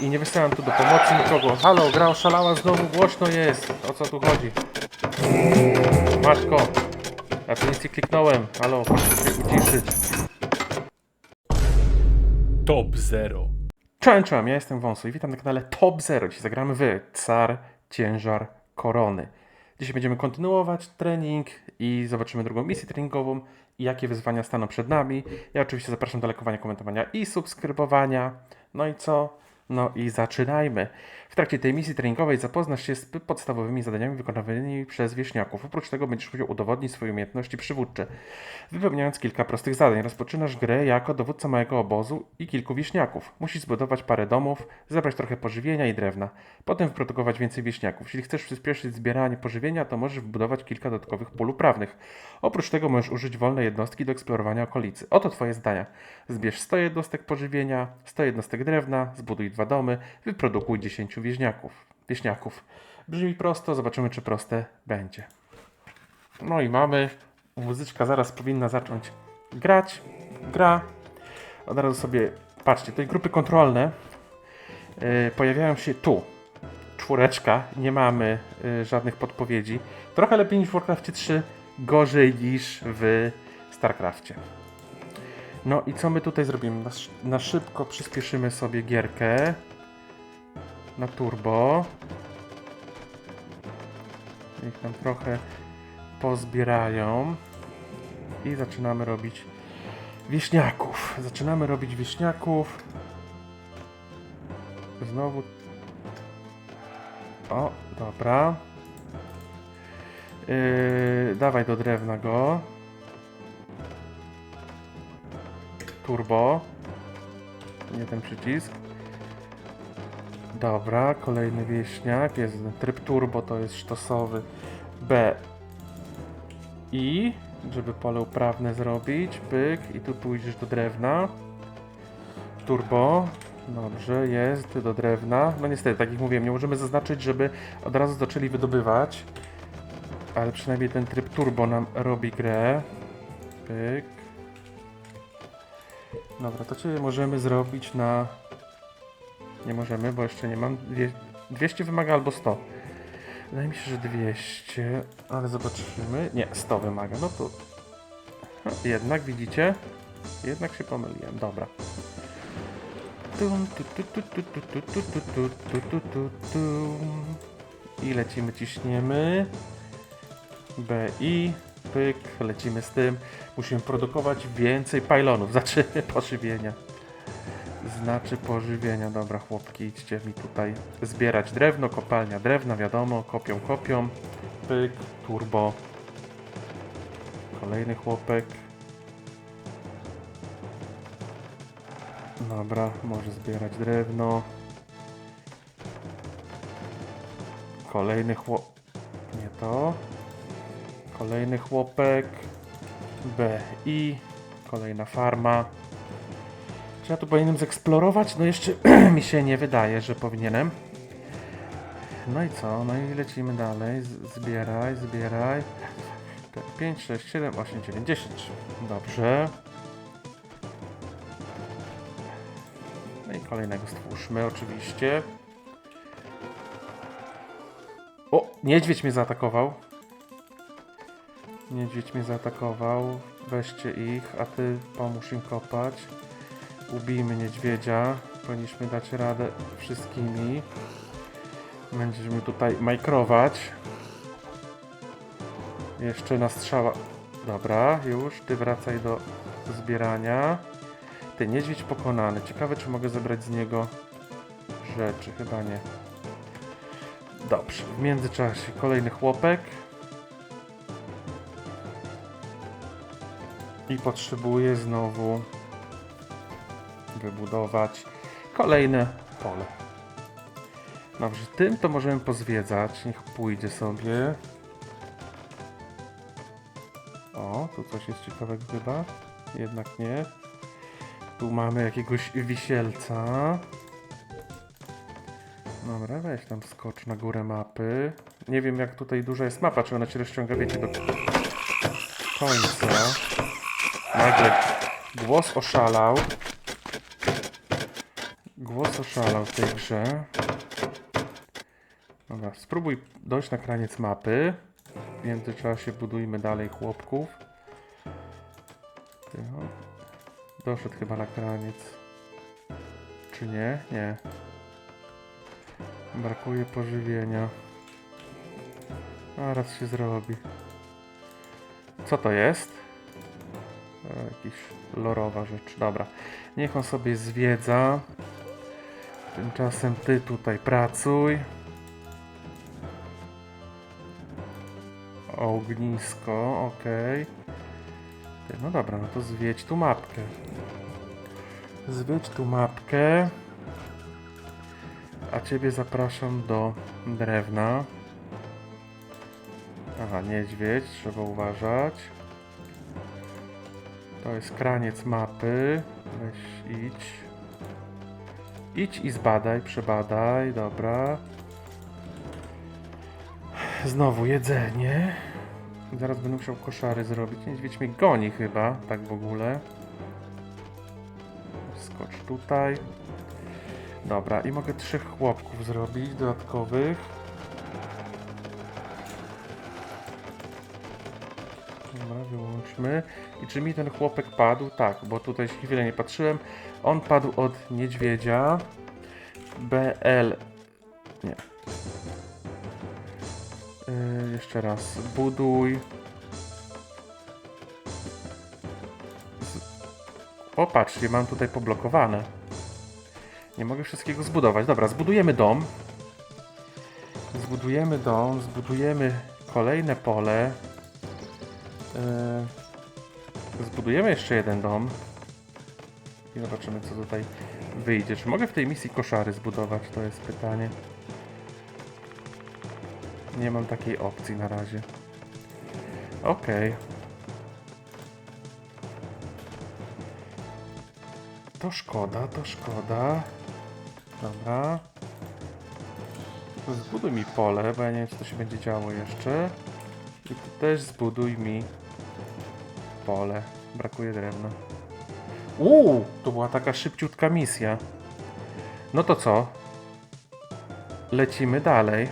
i nie wysyłam tu do pomocy nikogo. Halo, gra oszalała znowu, głośno jest. O co tu chodzi? Matko, ja tu nic nie kliknąłem. Halo, proszę się uciszyć. Top Zero. Cześć, cześć, ja jestem Wąsu i witam na kanale Top Zero. Dzisiaj zagramy w Car Ciężar Korony. Dzisiaj będziemy kontynuować trening i zobaczymy drugą misję treningową i jakie wyzwania staną przed nami. Ja oczywiście zapraszam do lajkowania, komentowania i subskrybowania. No i co? No i zaczynajmy. W trakcie tej misji treningowej zapoznasz się z podstawowymi zadaniami wykonywanymi przez wieśniaków. Oprócz tego będziesz musiał udowodnić swoje umiejętności przywódcze, wypełniając kilka prostych zadań. Rozpoczynasz grę jako dowódca małego obozu i kilku wieśniaków. Musisz zbudować parę domów, zebrać trochę pożywienia i drewna. Potem wyprodukować więcej wieśniaków. Jeśli chcesz przyspieszyć zbieranie pożywienia, to możesz wbudować kilka dodatkowych pól uprawnych. Oprócz tego możesz użyć wolnej jednostki do eksplorowania okolicy. Oto twoje zdania. Zbierz 100 jednostek pożywienia, 100 jednostek drewna, zbuduj dwa domy, wyprodukuj 10 wieśniaków. Wieśniaków. Brzmi prosto, zobaczymy czy proste będzie. No i mamy. Muzyczka zaraz powinna zacząć grać. Gra. Od razu sobie, patrzcie, te grupy kontrolne yy, pojawiają się tu. Czwóreczka, nie mamy yy, żadnych podpowiedzi. Trochę lepiej niż w Warcraftie 3, gorzej niż w Starcrafcie. No i co my tutaj zrobimy? Na szybko przyspieszymy sobie gierkę. Na turbo. Niech tam trochę pozbierają. I zaczynamy robić wieśniaków. Zaczynamy robić wieśniaków. Znowu. O, dobra. Yy, dawaj do drewna go. Turbo. Nie ten przycisk. Dobra, kolejny wieśniak. Jest tryb turbo, to jest sztosowy. B. I, żeby pole uprawne zrobić, pyk, i tu pójdziesz do drewna. Turbo. Dobrze, jest do drewna. No niestety, tak jak mówiłem, nie możemy zaznaczyć, żeby od razu zaczęli wydobywać. Ale przynajmniej ten tryb turbo nam robi grę. Pyk. Dobra, to Cię możemy zrobić na... Nie możemy, bo jeszcze nie mam. 200 wymaga albo 100. Wydaje mi się, że 200, ale zobaczymy. Nie, 100 wymaga. No to jednak widzicie, jednak się pomyliłem. Dobra. I lecimy, ciśniemy. i pyk, lecimy z tym. Musimy produkować więcej pylonów, znaczy poszybienia. Znaczy pożywienia. Dobra, chłopki, idźcie mi tutaj zbierać drewno, kopalnia drewna, wiadomo, kopią, kopią. Pyk, turbo. Kolejny chłopek. Dobra, może zbierać drewno. Kolejny chłop... Nie to. Kolejny chłopek. B i kolejna farma. Ja tu powinienem zeksplorować? No jeszcze mi się nie wydaje, że powinienem. No i co? No i lecimy dalej. Zbieraj, zbieraj. 5, 6, 7, 8, 9, 10. Dobrze. No i kolejnego stwórzmy oczywiście. O! Niedźwiedź mnie zaatakował. Niedźwiedź mnie zaatakował. Weźcie ich, a ty pomóż im kopać. Ubijmy niedźwiedzia. Powinniśmy dać radę wszystkimi. Będziemy tutaj majkrować. Jeszcze na strzała. Dobra, już. Ty wracaj do zbierania. Ty, niedźwiedź pokonany. Ciekawe, czy mogę zebrać z niego rzeczy. Chyba nie. Dobrze. W międzyczasie kolejny chłopek. I potrzebuję znowu wybudować kolejne pole. Dobrze, tym to możemy pozwiedzać. Niech pójdzie sobie. O, tu coś jest ciekawego chyba. Jednak nie. Tu mamy jakiegoś wisielca. Dobra, weź tam skocz na górę mapy. Nie wiem jak tutaj duża jest mapa, czy ona się rozciąga, wiecie, do końca. Nagle głos oszalał. Oszalał w tej grze. Dobra, spróbuj dojść na kraniec mapy. W międzyczasie budujmy dalej chłopków. Doszedł chyba na kraniec. Czy nie? Nie. Brakuje pożywienia. Zaraz się zrobi. Co to jest? E, Jakiś lorowa rzecz. Dobra. Niech on sobie zwiedza. Tymczasem ty tutaj pracuj. Ognisko. Ty, No dobra, no to zwiedź tu mapkę. Zwiedź tu mapkę. A ciebie zapraszam do drewna. Aha, niedźwiedź, trzeba uważać. To jest kraniec mapy. Weź idź. Idź i zbadaj, przebadaj, dobra. Znowu jedzenie. Zaraz będę musiał koszary zrobić. Niedźwiedź mnie goni chyba, tak w ogóle. Skocz tutaj. Dobra, i mogę trzech chłopków zrobić dodatkowych. I czy mi ten chłopek padł? Tak, bo tutaj się chwilę nie patrzyłem. On padł od niedźwiedzia. BL. Nie. Yy, jeszcze raz. Buduj. O, patrzcie, mam tutaj poblokowane. Nie mogę wszystkiego zbudować. Dobra, zbudujemy dom. Zbudujemy dom, zbudujemy kolejne pole. Yy, zbudujemy jeszcze jeden dom. I zobaczymy, co tutaj wyjdzie. Czy mogę w tej misji koszary zbudować? To jest pytanie. Nie mam takiej opcji na razie. Okej. To szkoda, to szkoda. Dobra. Zbuduj mi pole, bo ja nie wiem, co to się będzie działo jeszcze. I też zbuduj mi pole. Brakuje drewna. Uuu, to była taka szybciutka misja. No to co? Lecimy dalej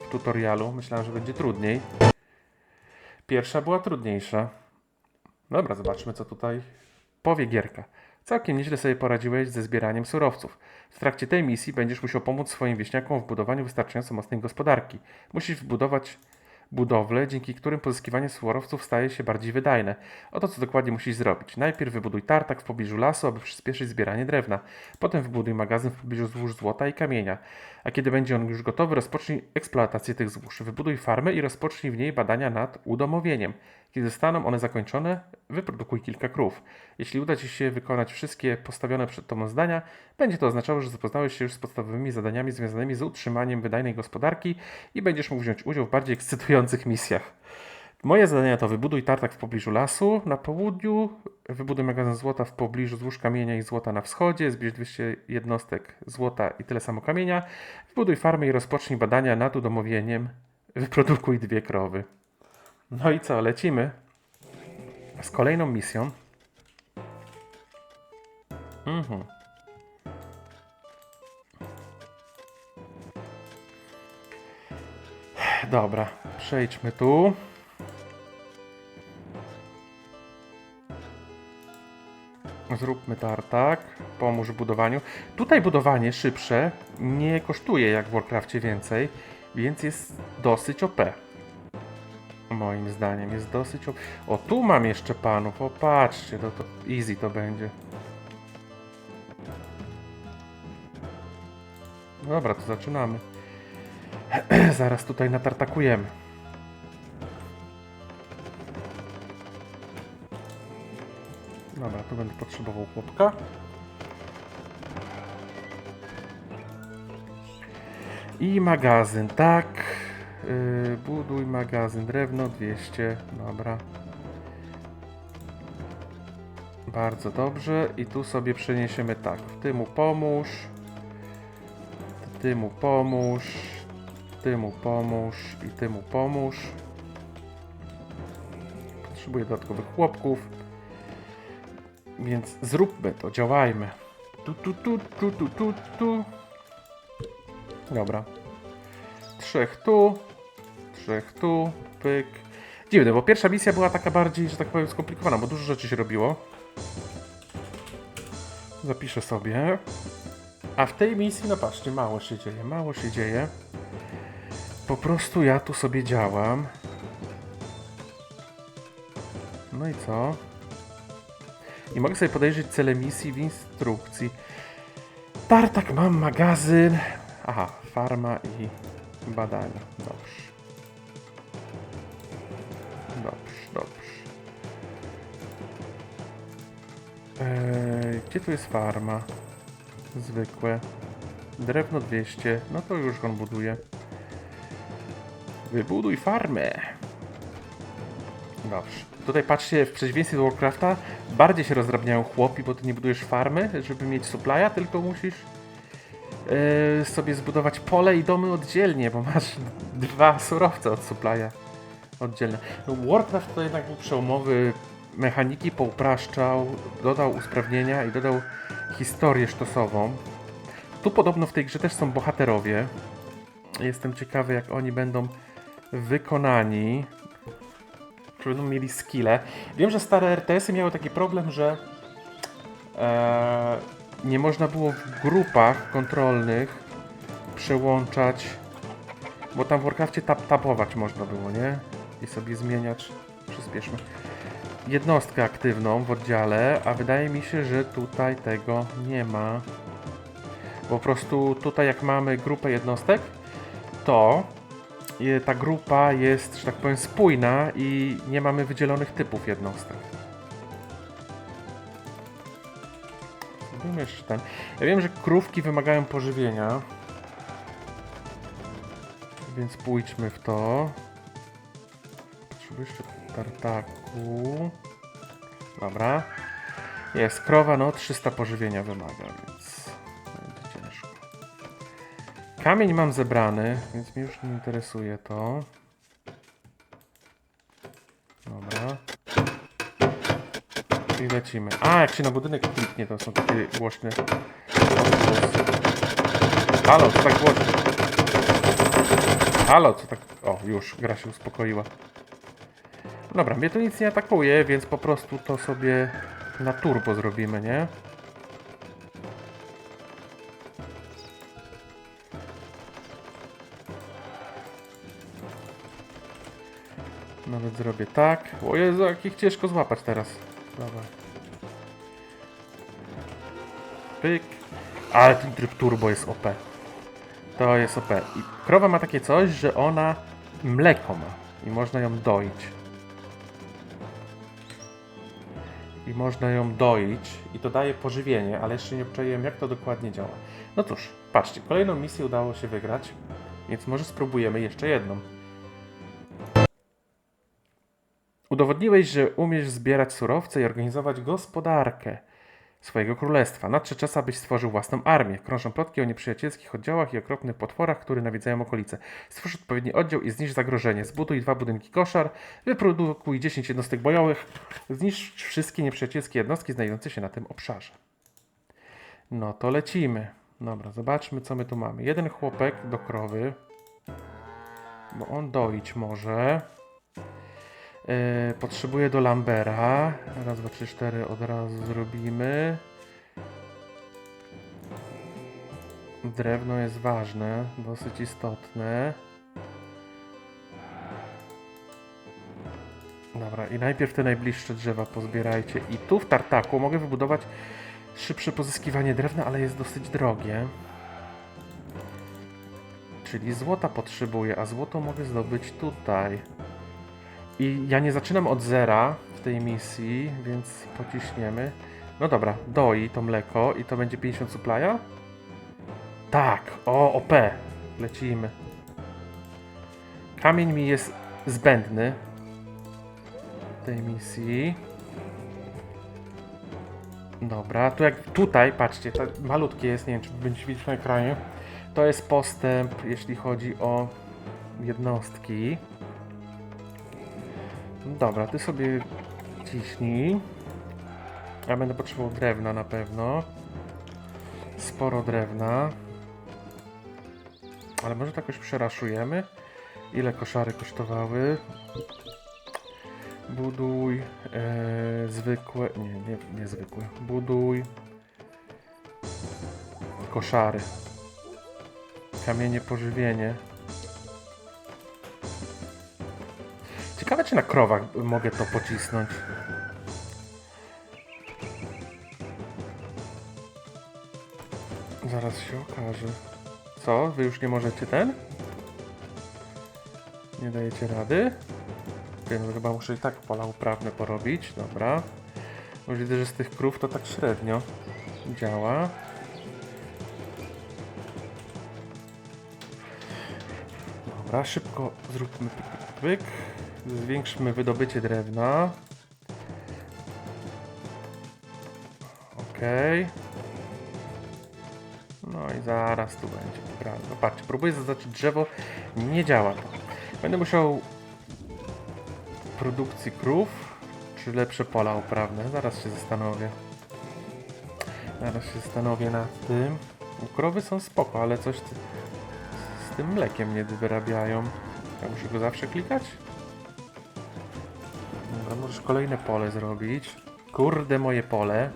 w tutorialu. Myślałem, że będzie trudniej. Pierwsza była trudniejsza. Dobra, zobaczmy, co tutaj powie Gierka. Całkiem nieźle sobie poradziłeś ze zbieraniem surowców. W trakcie tej misji będziesz musiał pomóc swoim wieśniakom w budowaniu wystarczająco mocnej gospodarki. Musisz wbudować budowle, dzięki którym pozyskiwanie surowców staje się bardziej wydajne. Oto co dokładnie musisz zrobić. Najpierw wybuduj tartak w pobliżu lasu, aby przyspieszyć zbieranie drewna. Potem wybuduj magazyn w pobliżu złóż złota i kamienia. A kiedy będzie on już gotowy, rozpocznij eksploatację tych złóż. Wybuduj farmę i rozpocznij w niej badania nad udomowieniem. Kiedy zostaną one zakończone, wyprodukuj kilka krów. Jeśli uda Ci się wykonać wszystkie postawione przed Tobą zdania, będzie to oznaczało, że zapoznałeś się już z podstawowymi zadaniami związanymi z utrzymaniem wydajnej gospodarki i będziesz mógł wziąć udział w bardziej ekscytujących misjach. Moje zadania to wybuduj tartak w pobliżu lasu na południu, wybuduj magazyn złota w pobliżu złóż kamienia i złota na wschodzie, zbierz 200 jednostek złota i tyle samo kamienia, wybuduj farmę i rozpocznij badania nad udomowieniem, wyprodukuj dwie krowy. No i co, lecimy z kolejną misją. Mhm. Dobra, przejdźmy tu. Zróbmy tartak. Pomóż w budowaniu. Tutaj budowanie szybsze nie kosztuje jak w Warcrafcie więcej, więc jest dosyć OP. Moim zdaniem jest dosyć OP. O, tu mam jeszcze panów. O, patrzcie, to, to easy to będzie. Dobra, to zaczynamy. Zaraz tutaj natartakujemy. Dobra, tu będę potrzebował chłopka. I magazyn, tak. Yy, buduj magazyn, drewno 200, dobra. Bardzo dobrze. I tu sobie przeniesiemy tak. Ty mu pomóż. Ty mu pomóż. Ty mu pomóż. I ty mu pomóż. Potrzebuję dodatkowych chłopków. Więc zróbmy to, działajmy. Tu, tu, tu, tu, tu, tu. Dobra. Trzech tu, trzech tu, pyk. Dziwne, bo pierwsza misja była taka bardziej, że tak powiem, skomplikowana, bo dużo rzeczy się robiło. Zapiszę sobie. A w tej misji, no patrzcie, mało się dzieje, mało się dzieje. Po prostu ja tu sobie działam. No i co? I mogę sobie podejrzeć cele misji w instrukcji. Tartak, mam magazyn. Aha, farma i badania. Dobrze, gdzie tu jest farma? Zwykłe. Drewno 200. No to już on buduje. Wybuduj farmę. Dobrze. Tutaj patrzcie, w przeciwieństwie do Warcrafta bardziej się rozdrabniają chłopi, bo ty nie budujesz farmy, żeby mieć supplya, tylko musisz e, sobie zbudować pole i domy oddzielnie, bo masz dwa surowce od supplya oddzielne. Warcraft to jednak był przełomowy, mechaniki poupraszczał, dodał usprawnienia i dodał historię sztosową. Tu podobno w tej grze też są bohaterowie. Jestem ciekawy, jak oni będą wykonani. Czy będą mieli skille. Wiem, że stare RTS-y miały taki problem, że e, nie można było w grupach kontrolnych przełączać, bo tam w Warcraftie tap tapować można było, nie? I sobie zmieniać, przyspieszmy, jednostkę aktywną w oddziale, a wydaje mi się, że tutaj tego nie ma. Po prostu tutaj jak mamy grupę jednostek, to i ta grupa jest, że tak powiem, spójna i nie mamy wydzielonych typów jednostek. Zrobimy jeszcze ten. Ja wiem, że krówki wymagają pożywienia. Więc pójdźmy w to. Jeszcze tartaku. Dobra. Jest, krowa, no 300 pożywienia wymaga, więc będzie ciężko. Kamień mam zebrany, więc mnie już nie interesuje to. Dobra. I lecimy. A, jak się na budynek kliknie, to są takie głośne. Halo, co tak głośno? Halo, co tak... O, już, gra się uspokoiła. Dobra, mnie tu nic nie atakuje, więc po prostu to sobie na turbo zrobimy, nie? Nawet zrobię tak. O Jezu, jak ich ciężko złapać teraz. Dobra. Pyk. Ale ten tryb turbo jest OP. To jest OP. I krowa ma takie coś, że ona mleko ma. I można ją doić. I można ją doić. I to daje pożywienie, ale jeszcze nie obczaiłem jak to dokładnie działa. No cóż, patrzcie, kolejną misję udało się wygrać. Więc może spróbujemy jeszcze jedną. Udowodniłeś, że umiesz zbierać surowce i organizować gospodarkę swojego królestwa. Nadszedł czas, abyś stworzył własną armię. Krążą plotki o nieprzyjacielskich oddziałach i okropnych potworach, które nawiedzają okolice. Stwórz odpowiedni oddział i zniszcz zagrożenie. Zbuduj dwa budynki koszar, wyprodukuj 10 jednostek bojowych, zniszcz wszystkie nieprzyjacielskie jednostki znajdujące się na tym obszarze. No to lecimy. Dobra, zobaczmy co my tu mamy. Jeden chłopek do krowy, bo on doić może. Yy, potrzebuję do Lambera. Raz, dwa, trzy, cztery od razu zrobimy. Drewno jest ważne, dosyć istotne. Dobra, i najpierw te najbliższe drzewa pozbierajcie. I tu w tartaku mogę wybudować szybsze pozyskiwanie drewna, ale jest dosyć drogie. Czyli złota potrzebuję, a złoto mogę zdobyć tutaj. I ja nie zaczynam od zera w tej misji, więc pociśniemy. No dobra, doi to mleko i to będzie 50 supplya? Tak, o, OP. Lecimy. Kamień mi jest zbędny w tej misji. Dobra, tu jak tutaj, patrzcie, to malutkie jest, nie wiem czy będziecie widzieć na ekranie. To jest postęp, jeśli chodzi o jednostki. Dobra, ty sobie ciśnij. Ja będę potrzebował drewna na pewno. sporo drewna. Ale może to jakoś przeraszujemy? Ile koszary kosztowały? Buduj e, zwykłe. Nie, nie, nie zwykłe. Buduj koszary. Kamienie pożywienie. Ciekawe, czy na krowach mogę to pocisnąć. Zaraz się okaże. Co? Wy już nie możecie ten? Nie dajecie rady? Wiem, chyba muszę i tak pola uprawne porobić. Dobra. Bo widzę, że z tych krów to tak średnio działa. Dobra, szybko zróbmy pyk, pyk, pyk. Zwiększmy wydobycie drewna. Okej. No i zaraz tu będzie. Dobra, no próbuję zaznaczyć drzewo. Nie działa to. Będę musiał produkcji krów, czy lepsze pola uprawne? Zaraz się zastanowię. Zaraz się zastanowię nad tym. Krowy są spoko, ale coś z tym mlekiem nie wyrabiają. Ja muszę go zawsze klikać? Możesz kolejne pole zrobić. Kurde, moje pole.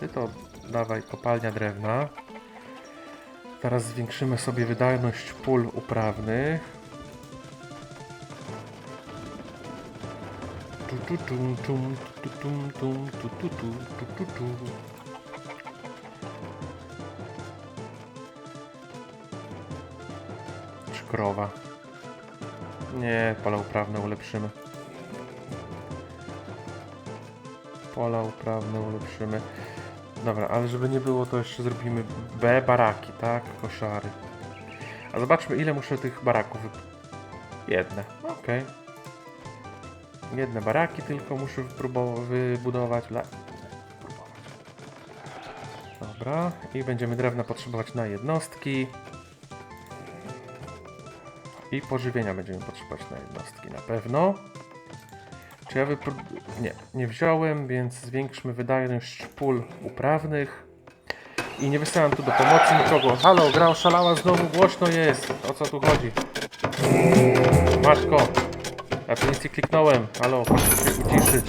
Ty to dawaj kopalnia drewna. Teraz zwiększymy sobie wydajność pól uprawnych. Tu. Czy krowa? Nie, pola uprawne ulepszymy. Pola uprawne ulepszymy. Dobra, ale żeby nie było, to jeszcze zrobimy B baraki, tak? Koszary. A zobaczmy, ile muszę tych baraków. Jedne, okej. Jedne baraki tylko muszę wybudować. La... Dobra, i będziemy drewna potrzebować na jednostki. I pożywienia będziemy potrzebować na jednostki, na pewno. Czy ja wypro... Nie, nie wziąłem, więc zwiększmy wydajność pól uprawnych. I nie wysyłam tu do pomocy nikogo. Halo, gra oszalała znowu, głośno jest. O co tu chodzi? Matko, ja tu nic nie kliknąłem. Halo, proszę się uciszyć.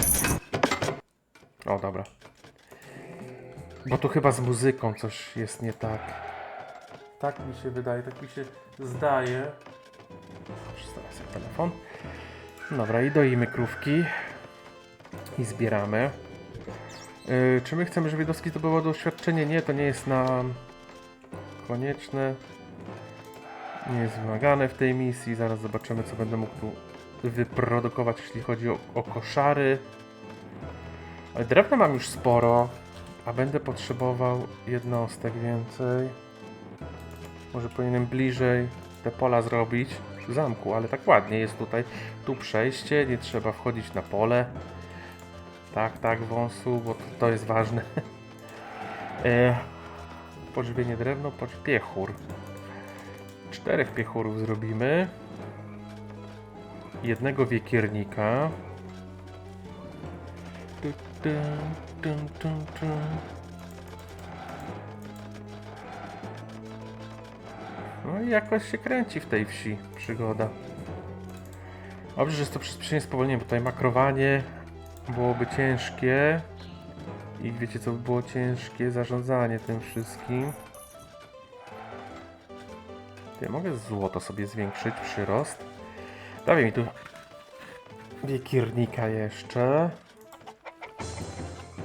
O, dobra. Bo tu chyba z muzyką coś jest nie tak. Tak mi się wydaje, tak mi się zdaje. Przestawię sobie telefon. Dobra, i doimy krówki. I zbieramy. Yy, czy my chcemy, żeby jednostki zdobyło doświadczenie? Nie, to nie jest nam konieczne. Nie jest wymagane w tej misji. Zaraz zobaczymy, co będę mógł tu wyprodukować, jeśli chodzi o, o koszary. Ale drewna mam już sporo, a będę potrzebował jednostek więcej. Może powinienem bliżej te pola zrobić zamku, ale tak ładnie jest tutaj. Tu przejście, nie trzeba wchodzić na pole. Tak, tak, wąsu, bo to, jest ważne. e, pożywienie drewno, piechur. Czterech piechurów zrobimy. Jednego wiekiernika. Tum, No i jakoś się kręci w tej wsi przygoda. Dobrze, że jest to przyspieszenie spowolnienie, bo tutaj makrowanie byłoby ciężkie. I wiecie co by było ciężkie? Zarządzanie tym wszystkim. Ja mogę złoto sobie zwiększyć, przyrost. Dawaj mi tu wiekiernika jeszcze.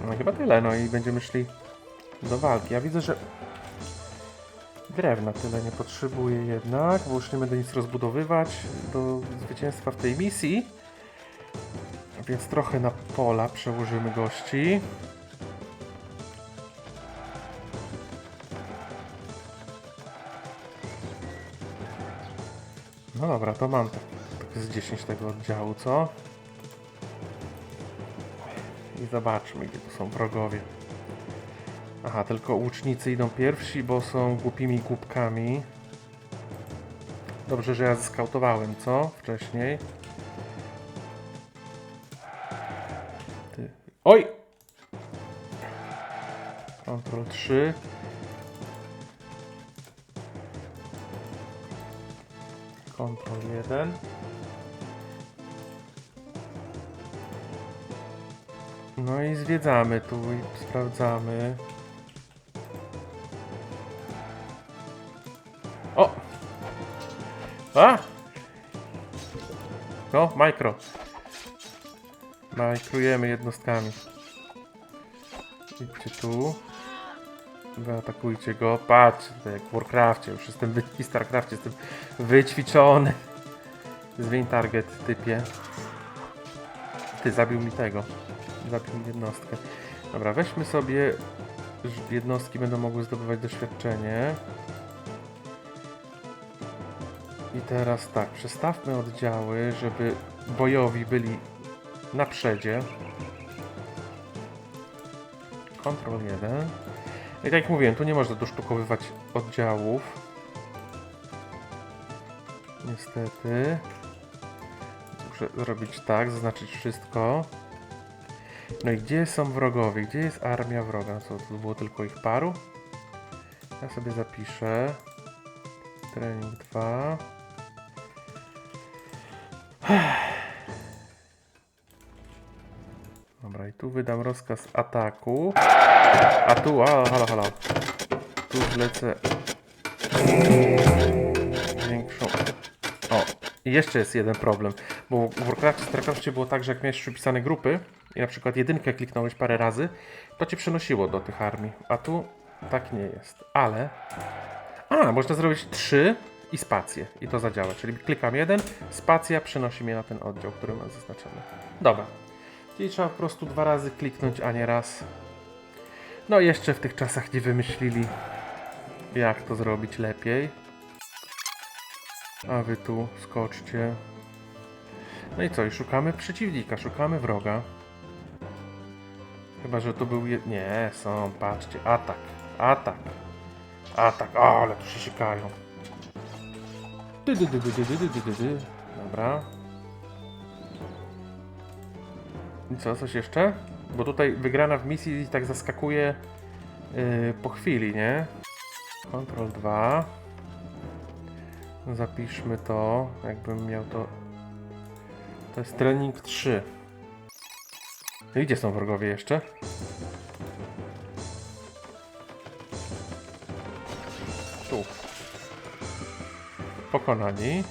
No chyba tyle, no i będziemy szli do walki. Ja widzę, że drewna tyle nie potrzebuję jednak, bo już nie będę nic rozbudowywać do zwycięstwa w tej misji. Więc trochę na pola przełożymy gości. No dobra, to mam tak, z 10 tego oddziału, co? I zobaczmy, gdzie tu są wrogowie. Aha, tylko łucznicy idą pierwsi, bo są głupimi głupkami. Dobrze, że ja zeskautowałem, co? Wcześniej. Ty. Oj! kontrol 3. kontrol 1. No i zwiedzamy tu i sprawdzamy. A! No, mikro. Majkrujemy jednostkami. Idźcie tu. Zaatakujcie go. Patrz, jak w Warcrafcie. Już jestem wy... i Starcrafcie jestem wyćwiczony. Zmień target, typie. Ty, zabił mi tego. Zabił mi jednostkę. Dobra, weźmy sobie... Jednostki będą mogły zdobywać doświadczenie. I teraz tak, przestawmy oddziały, żeby bojowi byli na przedzie. Ctrl 1. I tak jak mówiłem, tu nie można dosztukowywać oddziałów. Niestety. Muszę zrobić tak, zaznaczyć wszystko. No i gdzie są wrogowie? Gdzie jest armia wroga? Co, tu było tylko ich paru? Ja sobie zapiszę. Trening 2. tu wydam rozkaz ataku. A tu, a, halo, halo. Tu wlecę większą. O, jeszcze jest jeden problem, bo w Warcraftie, było tak, że jak miałeś przypisane grupy i na przykład jedynkę kliknąłeś parę razy, to cię przenosiło do tych armii, a tu tak nie jest, ale... A, można zrobić trzy i spację i to zadziała, czyli klikam jeden, spacja przenosi mnie na ten oddział, który mam zaznaczony. Dobra, i trzeba po prostu dwa razy kliknąć, a nie raz. No jeszcze w tych czasach nie wymyślili, jak to zrobić lepiej. A wy tu skoczcie. No i co? I szukamy przeciwnika, szukamy wroga. Chyba, że to był... Je... Nie, są, patrzcie. Atak, atak, atak. O, ale tu się sikają. Dy. Dobra. Co, coś jeszcze? Bo tutaj wygrana w misji tak zaskakuje yy, po chwili, nie? Ctrl 2. Zapiszmy to, jakbym miał to. To jest trening 3. I gdzie są wrogowie jeszcze? Tu. Pokonani.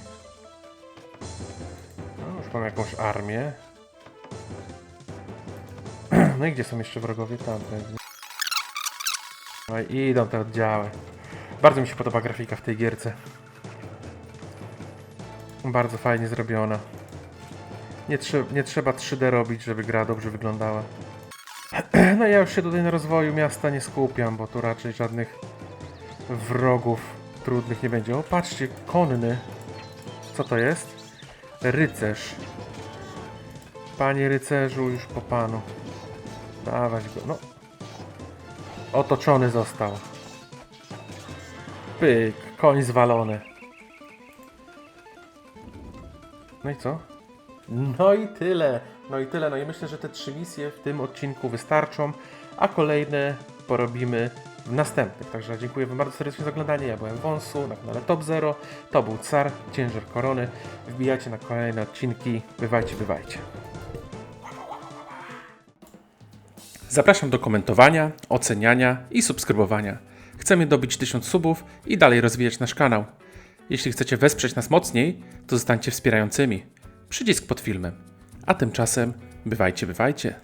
No, już mam jakąś armię. No i gdzie są jeszcze wrogowie? Tam pewnie. No i idą te oddziały. Bardzo mi się podoba grafika w tej gierce. Bardzo fajnie zrobiona. Nie, trze- nie trzeba 3D robić, żeby gra dobrze wyglądała. No ja już się tutaj na rozwoju miasta nie skupiam, bo tu raczej żadnych wrogów trudnych nie będzie. O, patrzcie, konny. Co to jest? Rycerz. Panie rycerzu, już po panu. Dawać go, no. Otoczony został. Pyk, koń zwalony. No i co? No i tyle. No i tyle. No i myślę, że te trzy misje w tym odcinku wystarczą, a kolejne porobimy w następnych. Także dziękuję Wam bardzo serdecznie za oglądanie. Ja byłem Wąsu na kanale Top Zero. To był Car, Ciężar Korony. Wbijajcie na kolejne odcinki. Bywajcie, bywajcie. Zapraszam do komentowania, oceniania i subskrybowania. Chcemy dobić 1000 subów i dalej rozwijać nasz kanał. Jeśli chcecie wesprzeć nas mocniej, to zostańcie wspierającymi. Przycisk pod filmem. A tymczasem bywajcie, bywajcie.